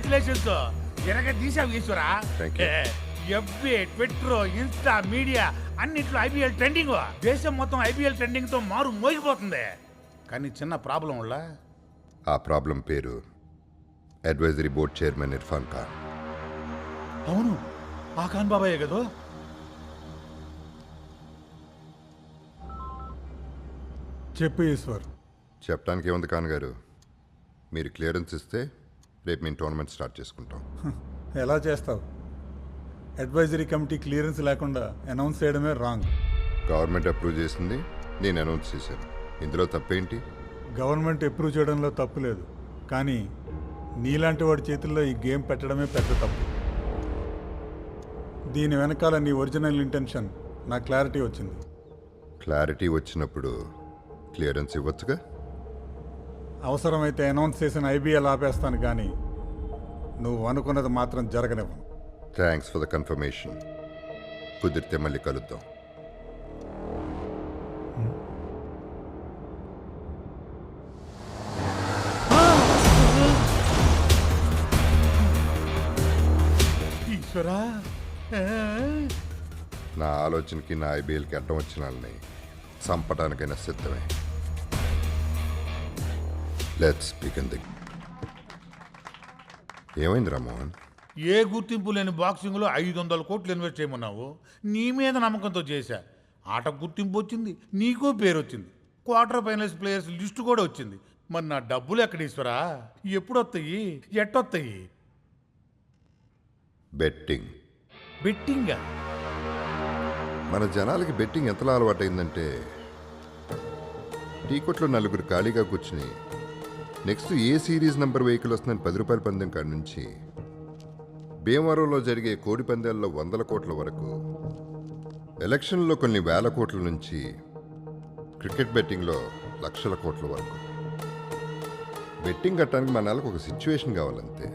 Congratulations ఎరగ తీసావు ఈశ్వరా. Thank you. FB Twitter Insta media అన్నిట్లో ఐబీఎల్ ట్రెండింగ్ దేశం మొత్తం ఐబీఎల్ ట్రెండింగ్తో మారు మోగిపోతుంది. కానీ చిన్న ప్రాబ్లం వల్ల? ఆ ప్రాబ్లం పేరు advisory board chairman Irfan Khan. అవును ఆ ఖాన్ బాబాయే కదా? చెప్పు ఈశ్వర్. చెప్పడానికి ఏముంది ఖాన్ గారు? మీరు క్లియరెన్స్ ఇస్తే రేపు మేము టోర్నమెంట్ స్టార్ట్ చేసుకుంటాం. ఎలా చేస్తావు? అడ్వైజరీ కమిటీ క్లియరెన్స్ లేకుండా అనౌన్స్ చేయడమే రాంగ్ గవర్నమెంట్ అప్రూవ్ చేసింది నేను అనౌన్స్ చేశాను. ఇందులో తప్పేంటి? గవర్నమెంట్ అప్రూవ్ చేయడంలో తప్పు లేదు. కానీ నీలాంటి వాడి చేతుల్లో ఈ గేమ్ పెట్టడమే పెద్ద తప్పు. దీని వెనకాల నీ ఒరిజినల్ ఇంటెన్షన్ నా క్లారిటీ వచ్చింది. క్లారిటీ వచ్చినప్పుడు క్లియరెన్స్ ఇవ్వచ్చుగా? అవసరమైతే అనౌన్స్ చేసిన ఐబీఎల్ ఆపేస్తాను కానీ నువ్వు అనుకున్నది మాత్రం జరగనివ్వను. థ్యాంక్స్ ఫర్ ద కన్ఫర్మేషన్ కుదిరితే మళ్ళీ కలుద్దాం. ఈశ్వరా? నా ఆలోచనకి నా ఐబీఎల్కి అడ్డం వచ్చిన వాళ్ళని చంపడానికైనా సిద్ధమే. లెట్స్ బిగిన్ ది ఏమైంది రామోహన్ ఏ గుర్తింపు లేని బాక్సింగ్లో ఐదు వందల కోట్లు ఇన్వెస్ట్ చేయమన్నావు? నీ మీద నమ్మకంతో చేశా. ఆట గుర్తింపు వచ్చింది. నీకో పేరు వచ్చింది. క్వార్టర్ ఫైనల్స్ ప్లేయర్స్ లిస్టు కూడా వచ్చింది. మరి నా డబ్బులు ఎక్కడ ఈశ్వరా? ఎప్పుడు వస్తాయి ఎట్టొస్తాయి బెట్టింగ్ బెట్టింగా? మన జనాలకి బెట్టింగ్ ఎంతలా అలవాటైందంటే టీ కొట్లో నలుగురు ఖాళీగా కూర్చుని next A series number vehicle వస్తుందని పది రూపాయల పందెం కాడి నుంచి? భీమవరంలో జరిగే కోడి పందాల్లో వందల కోట్ల వరకు. ఎలక్షన్లో కొన్ని వేల కోట్ల నుంచి క్రికెట్ బెట్టింగ్లో లక్షల కోట్ల వరకు. బెట్టింగ్ కట్టడానికి మన నెలకు ఒక సిచ్యువేషన్ కావాలంతే.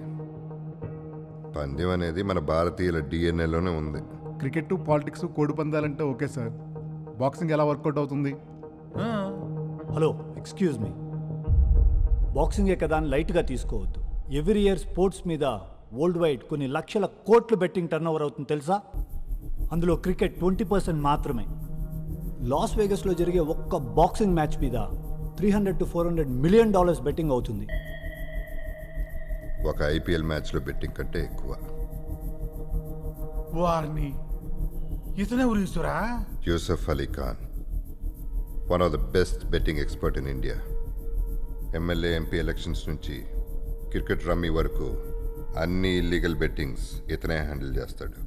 పందెం అనేది మన భారతీయుల డిఎన్ఏలోనే ఉంది. క్రికెట్ పాలిటిక్స్ కోడి పందాలంటే ఓకే సార్. బాక్సింగ్ ఎలా వర్కౌట్ అవుతుంది? Hello excuse me. బాక్సింగే కదా అని లైట్గా తీసుకోవద్దు. ఎవ్రీ ఇయర్ స్పోర్ట్స్ మీద వరల్డ్ వైడ్ కొన్ని లక్షల కోట్లు బెట్టింగ్ టర్న్ ఓవర్ అవుతుంది తెలుసా? అందులో క్రికెట్ ట్వంటీ పర్సెంట్ మాత్రమే. లాస్ వేగస్లో జరిగే ఒక్క బాక్సింగ్ మ్యాచ్ మీద three hundred to four hundred million dollars betting అవుతుంది. ఒక ఐపీఎల్ మ్యాచ్లో బెట్టింగ్ కంటే ఎక్కువ. వారిని ఇతనెవరు ఈశ్వరా Yusuf Ali Khan one of the best betting expert in India. MLA MP elections నుంచి క్రికెట్ రమ్మీ వరకు అన్ని ఇల్లీగల్ బెట్టింగ్స్ ఇతనే హ్యాండిల్ చేస్తాడు.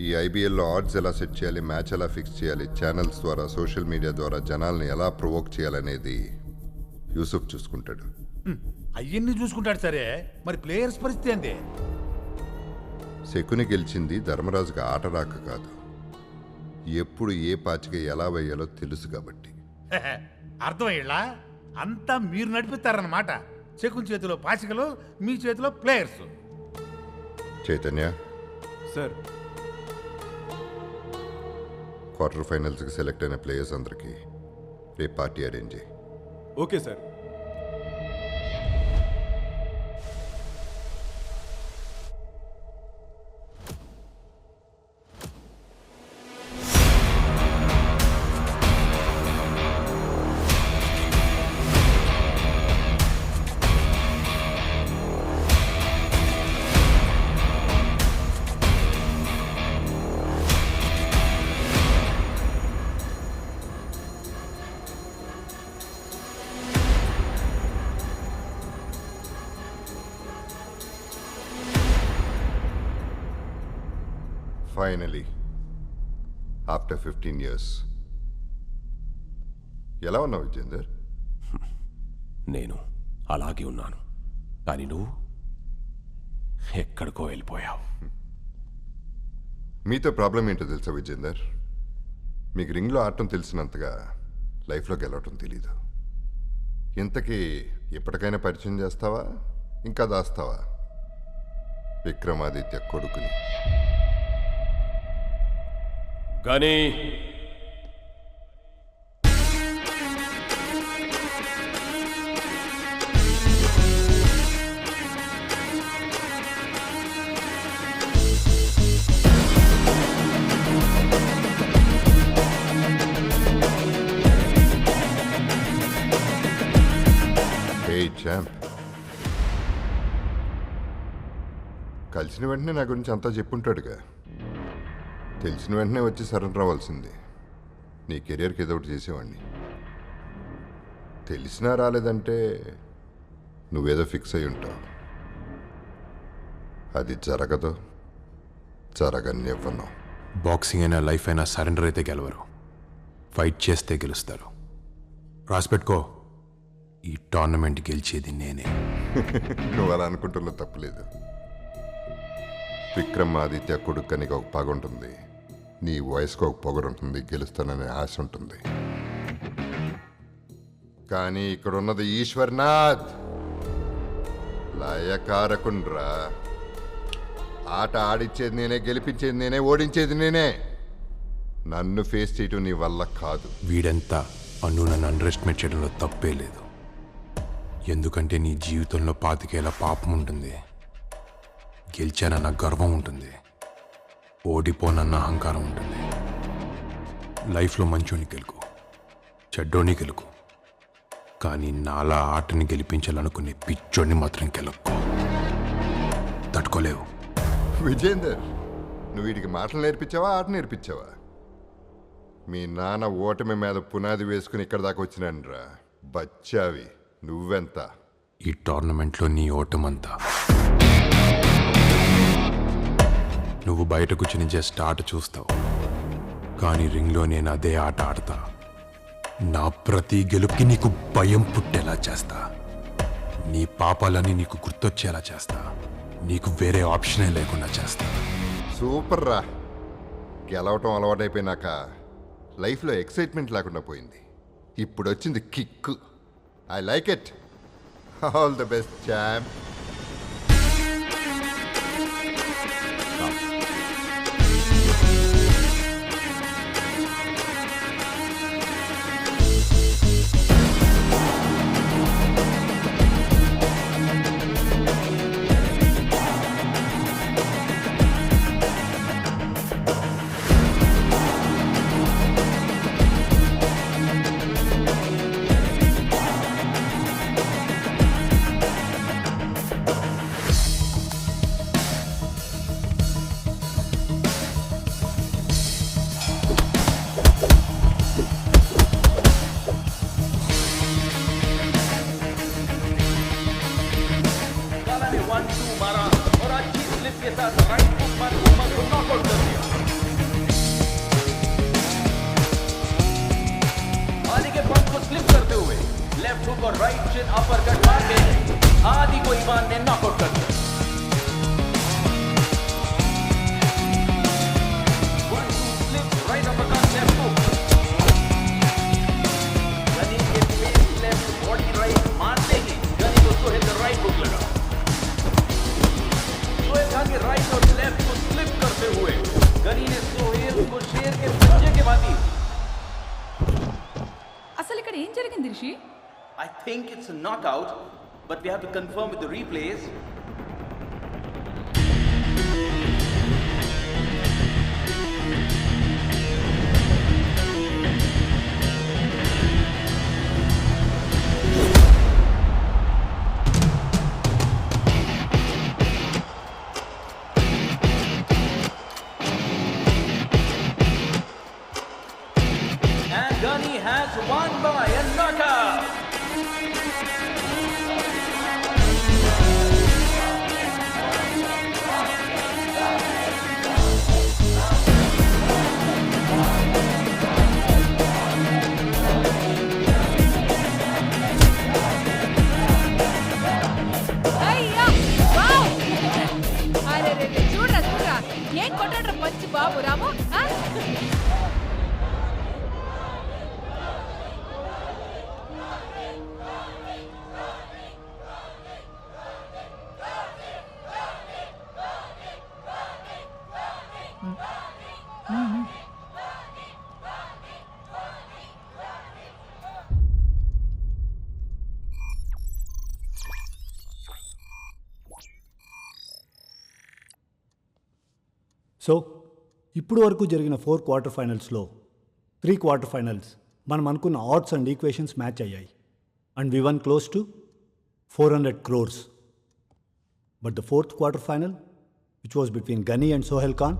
ఈ ఐబీఎల్లో ఆడ్స్ ఎలా సెట్ చేయాలి మ్యాచ్ ఎలా ఫిక్స్ చేయాలి ఛానల్స్ ద్వారా సోషల్ మీడియా ద్వారా జనాల్ని ఎలా ప్రొవోక్ చేయాలనేది యూసుఫ్ చూసుకుంటాడు. అయ్యన్ని చూసుకుంటాడు సరే మరి ప్లేయర్స్ పరిస్థితి ఏంటి శకుని గెలిచింది ధర్మరాజుకి ఆట రాక కాదు. ఎప్పుడు ఏ పాచిక ఎలా వేయాలో తెలుసు కాబట్టి. అర్థమయ్యేలా? అంతా మీరు నడిపిస్తారన్నమాట. చెకున్ చేతిలో పాచికలు మీ చేతిలో ప్లేయర్స్. చైతన్య. సార్. క్వార్టర్ ఫైనల్స్కి సెలెక్ట్ అయిన ప్లేయర్స్ అందరికీ రేపు పార్టీ అరేంజ్ చేయి. Okay sir. Finally after fifteen years ఎలా ఉన్నావు విజేందర్? నేను అలాగే ఉన్నాను. కానీ నువ్వు? ఎక్కడికో వెళ్ళిపోయావు. మీతో ప్రాబ్లం ఏంటో తెలుసా విజేందర్? మీకు రింగ్లో ఆడటం తెలిసినంతగా లైఫ్లో గెలవటం తెలీదు. ఇంతకీ ఎప్పటికైనా పరిచయం చేస్తావా? ఇంకా దాస్తావా? విక్రమాదిత్య కొడుకుని. కానీ కలిసిన వెంటనే నా గురించి అంతా చెప్పుంటాడుగా. తెలిసిన వెంటనే వచ్చి సరెండర్ అవ్వాల్సింది. నీ కెరియర్కి ఏదో ఒకటి చేసేవాడిని తెలిసినా రాలేదంటే నువ్వేదో ఫిక్స్ అయి ఉంటావు. అది జరగదు. జరగనివ్వను. బాక్సింగ్ అయినా లైఫ్ అయినా సరెండర్ అయితే గెలవరు. ఫైట్ చేస్తే గెలుస్తారు. రాసిపెట్టుకో ఈ టోర్నమెంట్ గెలిచేది నేనే. నువ్వు అలా అనుకుంటున్నా తప్పులేదు. విక్రమాదిత్య ఆదిత్య ఒక పగ ఉంటుంది. నీ వయసుకు ఒక పొగరు ఉంటుంది గెలుస్తాననే ఆశ ఉంటుంది. కానీ ఇక్కడ ఉన్నది ఈశ్వర్నాథ్! లయకారకుండ్రా. ఆట ఆడిచ్చేది నేనే గెలిపించేది నేనే ఓడించేది నేనే. నన్ను ఫేస్ చేయటం నీ వల్ల కాదు. వీడంతా అన్ను నన్ను అండర్ఎస్టిమేట్ చేయడంలో తప్పే లేదు. ఎందుకంటే నీ జీవితంలో పాతికేలా పాపం ఉంటుంది. గెలిచానన్న గర్వం ఉంటుంది. ఓడిపోనన్న అహంకారం ఉంటుంది. లైఫ్లో మంచోని గెలుకు చెడ్డోని గెలుకు కానీ నాలా ఆటని గెలిపించాలనుకునే పిచ్చోడిని మాత్రం గెలక్కు. తట్టుకోలేవు. విజేందర్ నువ్వు వీడికి మాటలు నేర్పించావా ఆట నేర్పించావా? మీ నాన్న ఓటమి మీద పునాది వేసుకుని ఇక్కడ దాకా వచ్చినానురా బచ్చావి నువ్వెంత? ఈ టోర్నమెంట్లో నీ ఓటమంతా. నువ్వు బయట కూర్చుని జస్ట్ ఆట చూస్తావు. కానీ రింగ్లో నేను అదే ఆట ఆడతా. నా ప్రతి గెలుపుకి నీకు భయం పుట్టేలా చేస్తా. నీ పాపాలని నీకు గుర్తొచ్చేలా చేస్తా. నీకు వేరే ఆప్షనే లేకుండా చేస్తా. సూపర్ రా. గెలవటం అలవాటైపోయినాక లైఫ్లో ఎక్సైట్మెంట్ లేకుండా పోయింది. ఇప్పుడు వచ్చింది kick I like it all the best champ के नॉकआउट कर दिया। आदि के पंच को स्लिप करते हुए लेफ़्ट हुक और राइट चिन अपर कट मार के आदि को ईमान ने नॉकआउट कर दिया। ఏం జరిగింది Rishi I think it's a knockout, but we have to confirm with the replays. so ఇప్పుడు వరకు జరిగిన ఫోర్ క్వార్టర్ ఫైనల్స్లో త్రీ క్వార్టర్ ఫైనల్స్ మనం అనుకున్న ఆర్ట్స్ అండ్ ఈక్వేషన్స్ మ్యాచ్ అయ్యాయి. And we won close to four hundred crores but the fourth quarter final which was between Ghani and Sohail Khan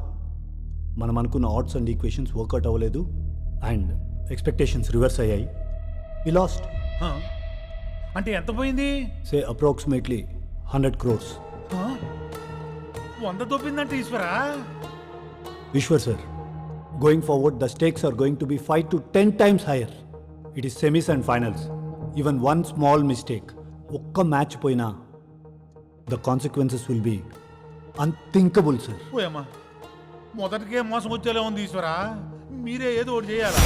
మనం అనుకున్న arts and equations work out అవ్వలేదు and expectations reverse అయ్యాయి we last హ? అంటే ఎంత పోయింది సే approximately hundred crores? వంద దొబ్బిందంటే ఈశ్వరా Vishwar sir, going forward, the stakes are going to be 5 to 10 times higher. It is semis and finals. Even one small mistake, ఒక్క match పోయినా the consequences will be unthinkable sir మొదటికే మోసం వచ్చేలా ఉంది ఈశ్వరా. మీరే ఏదో ఒకటి చేయాలా?